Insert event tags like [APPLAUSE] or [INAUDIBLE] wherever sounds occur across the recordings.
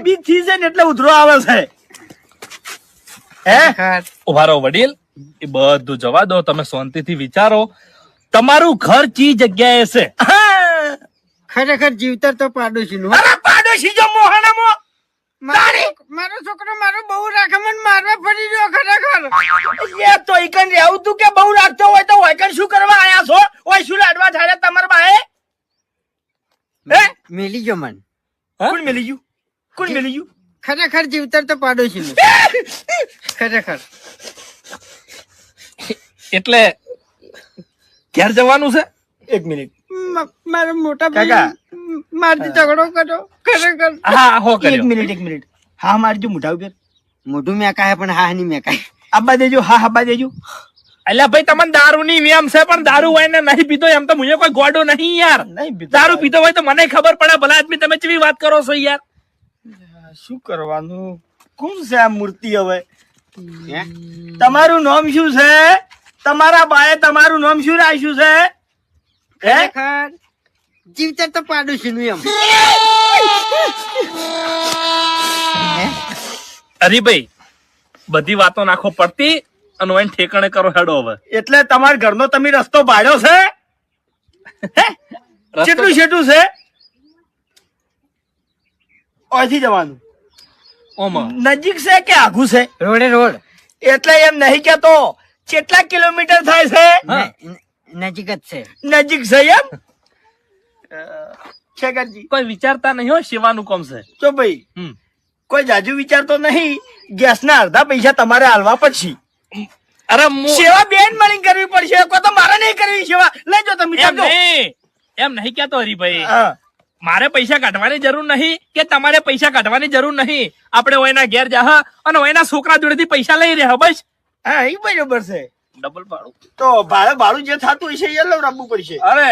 ગરીબી થી છે ને એટલે ઉધરો આવે છે. હે? ઉભારો વડીલ. એ બધું જવા દો તમે શાંતિથી વિચારો. તમારું ઘર ચી જગ્યાએ છે? ખરેખર જીવતર તો પાડોશી નું અરે પાડોશી જો મોહાણામાં. મારો મારો છોકરો મારો બહુ રાખે મને મારવા ફરી રહ્યો ખરેખર. એ તો ઈકન રહેવું તું કે બહુ રાખતો હોય તો હોય શું કરવા આયા છો? હોય શું લાડવા થાય તમારા બાએ? હે? મેલી જો મન. કોણ મેલી ગયું? કોણ મેલી ગયું? ખરેખર જીવતર તો પાડોશી ખરેખર. એટલે ઘેર જવાનું છે? એક મિનિટ. મ- મારા મોટા કાકા. મારથી ઝઘડો કરો. ખરેખર. હા હો એક મિનિટ એક મિનિટ. હા મારજો મોઢા ઉપર. મોઢું મેકાય પણ હા નહીં મેકાય. આબા દેજો હા આબા દેજો. અલ્યા ભાઈ તમને દારૂ ની વેમ છે પણ દારૂ હોય ને નહીં પીતો એમ તો મુજે કોઈ ગોડો નહીં યાર. નહીં દારૂ પીતો હોય તો મને ખબર પડે ભલા આદમી તમે ચેવી વાત કરો છો યાર? શું કરવાનું? કોણ છે આ મૂર્તિ હવે? તમારું નામ શું છે? તમારા બાએ તમારું નામ શું રાખ્યું છે? હે? ખરેખર જીવતર તો પાડું છું એમ અરે ભાઈ બધી વાતો નાખો પડતી અને એને ઠેકાણે કરો હેડો હવે. એટલે તમારા ઘરનો તમે રસ્તો ભાડ્યો છે? કેટલું છેટું છે? અહીંથી જવાનું. ઓમાં. નજીક છે કે આઘું છે? રોડે રોડ. એટલે એમ નહીં કેતો કેટલા કિલોમીટર થાય છે? નજીક જ છે. નજીક છે એમ? શેખરજી. કોઈ વિચારતા નહીં હો સેવાનું કોમ છે. તો ભાઈ કોઈ જાજુ વિચારતો નહીં ગેસના અડધા પૈસા તમારે હાલવા પડશે. અરે સેવા બેન મળી કરવી પડશે કોઈ તો મારે નહીં કરવી સેવા. લેજો તમે એમ. નહીં. કેતો હરીભાઈ. હા. મારે પૈસા કાઢવાની જરૂર નહીં કે તમારે પૈસા કાઢવાની જરૂર નહીં? આપણે ઓયના ઘેર જાહ અને ઓયના છોકરા જોડેથી પૈસા લઈ રહ્યા બસ. હા એ બરોબર છે. ડબલ ભાડું. તો ભાડે ભાડું જે થતું હશે એ લઉં રમવું પડશે. અરે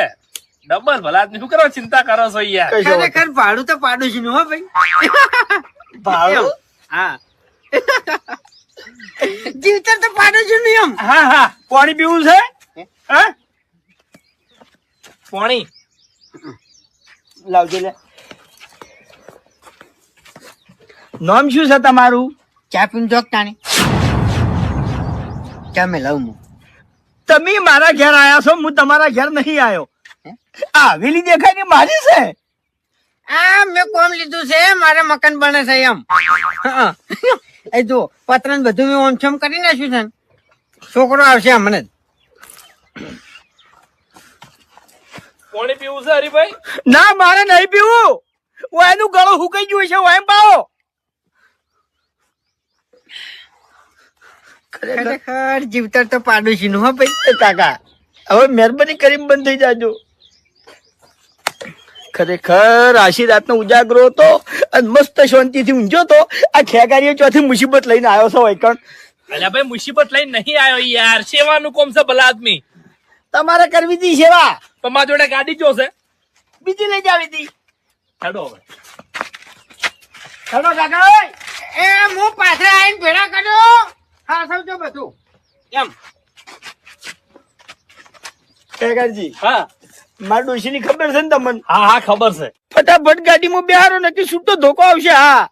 ડબલ ભલા શું કરો ચિંતા કરો છો યાર? ખરેખર ભાડું તો પાડું છું હો ભાઈ. નહીં. ભાડું? હા. જીવતર તો પાડું છું એમ. હા હા. પાણી પીવું છે? હા? પાણી? લાવજો લે. નામ શું છે તમારું? ચા પીને તાણી? ચા મેં લાવું તમે મારા ઘેર આયા છો હું તમારા ઘેર નહીં આવ્યો આવેલી દેખાય ને મારી છે? આ મેં કોમ લીધું છે મારે મકાન બને છે એમ. એ જો પતરા બધું મેં ઓમછમ કરી નાખ્યું છે છોકરો આવશે હમણાં જ પાણી પીવું છે હરીભાઈ? ના મારે નહીં પીવું. હું એનું ગળું હુકાઈ ગયું છે એમ પાવો. ખરેખર જીવતર તો પાડોશી નું હા ભાઈ કાકા. હવે મહેરબાની કરી બંધ થઈ જાજો. ખરેખર આશી રાતનો ઉજાગરો હતો અને મસ્ત શાંતિથી ઊંઝો તો આ ખેગારીઓ ચોથી મુસીબત લઈને આવ્યો છો વૈકણ. અલ્યા ભાઈ મુસીબત લઈને નહીં આવ્યો યાર. સેવાનું કોમ છે ભલા આદમી. તમારે કરવી હતી સેવા. તમારા જોડે ગાડી જોશે બીજી લઈ જાવી હતી હેડો હવે. હેડો કાકા એ હું પાછળ આવીને ભેડા કર્યો હા સમજો બધું. એમ? ખેગારજી હા. મારા ડોશીની ખબર છે ને તમને? હા હા ખબર છે. ફટાફટ ગાડીમાં બેહારો નથી છૂટો ધોકો આવશે હા.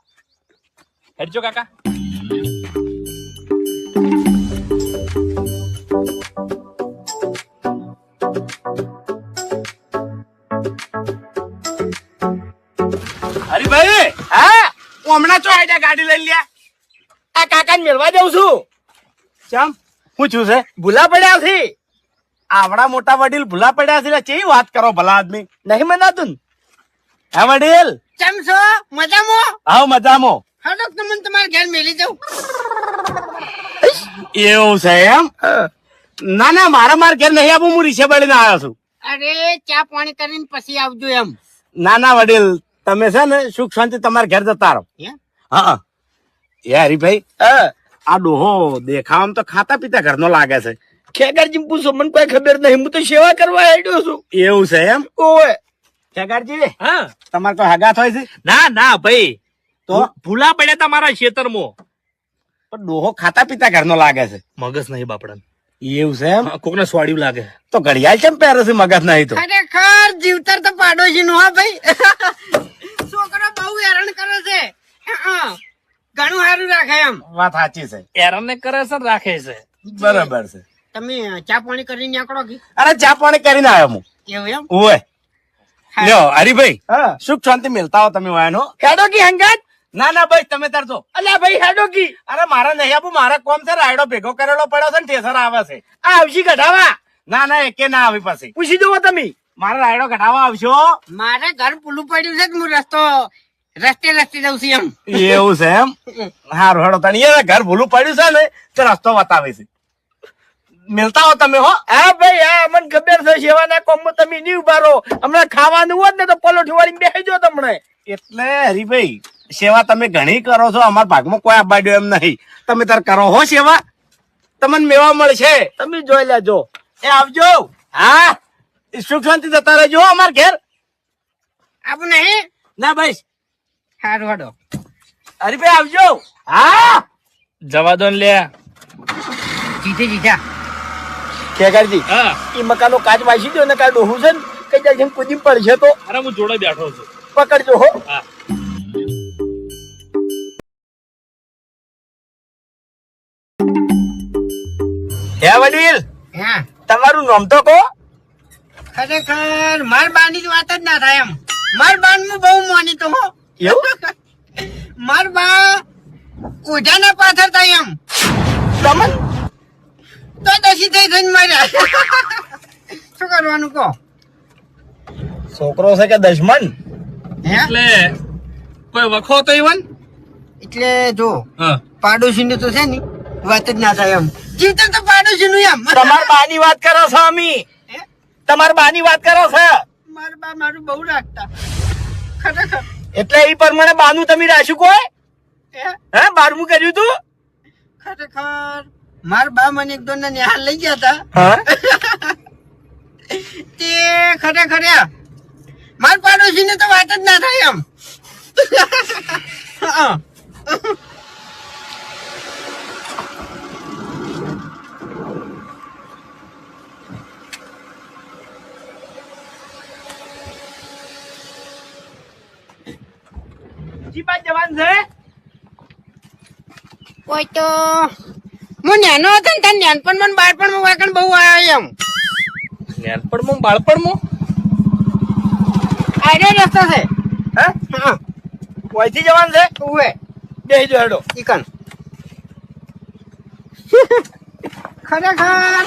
હેડજો કાકા. હમણાં ચો આઈડિયા ગાડી લઈ લ્યા? આ કાકાને મેળવા જાઉં છું. ચમ? હું છું છે? ભૂલા પડ્યા છે. આવડા મોટા વડીલ ભૂલા પડ્યા છે એટલે કેવી વાત કરો ભલા આદમી? નહીં મનાતું? હે વડીલ? કેમ છો? મજામાં? આવ મજામાં. હાલો તમને તમારા ઘેર મેલી જાઉં એવું છે એમ? ના ના મારા માર ઘેર નહીં આવું હું રીસે બળીને આવ્યો છું. અરે ચા પાણી કરીને પછી આવજો એમ. ના ના વડીલ તમે છે ને સુખ શાંતિ તમારા ઘેર જતા રહો. હા? એ હરીભાઈ આ ડોહો દેખાવામાં તો ખાતા પીતા ઘરનો લાગે છે. ખેગારજી પૂછો મને કોઈ ખબર નહીં. હું તો સેવા કરવા આવ્યો છું. એવું છે એમ? ઓય. ખેગારજી હા. તમારે કોઈ હગા થાય છે? ના ના ભાઈ. તો? ભૂલા પડ્યા તમારા ખેતરમાં. પણ ડોહો ખાતા પીતા ઘરનો લાગે છે. મગજ નહીં બાપડા એવું છે એમ? કોકને સ્વાડ્યું લાગે. તો ઘડિયાળ કેમ પહેરે છે મગજ નહીં તો? ખરેખર જીવતર તો પાડોશી નો હા ભાઈ [LAUGHS] છોકરો બહુ હેરાન કરે છે સારું રાખે એમ. વાત સાચી છે. એરને કરે છે રાખે છે. બરાબર છે. તમે ચા પાણી કરીને નીકળો કે? અરે ચા પાણી કરીને આવ્યો હું. એવું એમ? ઓય લ્યો હરીભાઈ સુખ શાંતિ મિલતા હો તમે વાયનો. હેડો કી હંગાત? ના ના ભાઈ તમે તરજો અલ્યા ભાઈ હેડો કી? અરે મારા નહીં આપું મારા કોમ છે રાયડો ભેગો કરેલો પડ્યો છે ને ઠેસર આવે છે. આ આવશી કઢાવા ના ના એકે ના આવી પાસે પૂછી જુઓ તમે. મારા રાયડો કઢાવા આવશો મારે ઘર પુલું પડ્યું છે કે હું રસ્તો રસ્તે રસ્તે જઉં છું એમ. એવું છે એમ? હારું હેડો તને એ ઘર ભૂલું પડ્યું છે ને તો રસ્તો બતાવે છે. મિલતા હો તમે હો. હા ભાઈ હા મને ખબર છે સેવાના કોમમાં તમે નહીં ઊભા રહો હમણાં ખાવાનું હોત ને તો પલોઠી વાળી બેસી જો તમને. એટલે હરીભાઈ સેવા તમે ઘણી કરો છો અમારા ભાગમાં કોઈ આબાડ્યો એમ નહીં. તમે તાર કરો હો સેવા. તમને મેવા મળશે. તમે જોઈ લેજો. એ આવજો. હા? સુખ શાંતિ જતા રહેજો હો અમાર ઘેર. આપ નહીં? ના ભાઈ સારું હેડો. હરીભાઈ આવજો. હા? જવા દો ને લે. જીતે જીતા કેગારજી હા. એ મકાનો કાચ વાસી દો ને કાલ ડોહું છે ને કઈ જાય છે કુદી પડશે તો. અરે હું જોડે બેઠો છું. પકડજો હો. હા. હે વડીલ? હા. તમારું નામ તો કહો. ખરેખર માર બાની જ વાત જ ના થાય એમ. માર બાન બહુ માની તો હો. એવું? માર બા ઓઢાના પાછળ થાય એમ. તમન? તો દસી થઈ થઈને માર્યા. શું કરવાનું કહો? છોકરો છે કે દશમન? એટલે કોઈ વખો તો ઈવન? એટલે જો પાડોશી તો છે ને વાત જ ના થાય એમ. જીવતર તો પાડોશી નું એમ. તમાર બાની વાત કરો છો અમી. હે? તમાર બાની વાત કરો છો. માર બા મારું બહુ રાખતા. ખરેખર. એટલે એ પ્રમાણે બાનું તમે રાખ્યું કોઈ? હે બારમું કર્યું તું? ખરેખર. માર બા મને એક દોન નિહાલ લઈ ગયા હતા તે ખરેખર માર પાડોશી ને તો વાત જ ના થાય એમ. જવાનું છે? કોઈ તો હું નાનો હતો ને તાર નાનપણમાં મને બાળપણમાં વાકણ બહુ આવ્યો એમ. નાનપણમાં બાળપણમાં? આડો રસ્તો છે. હે? હા. ઓયથી જવાનું છે? ઉવે. બેસી જો હેડો. ઈકન. [LAUGHS] ખરેખર.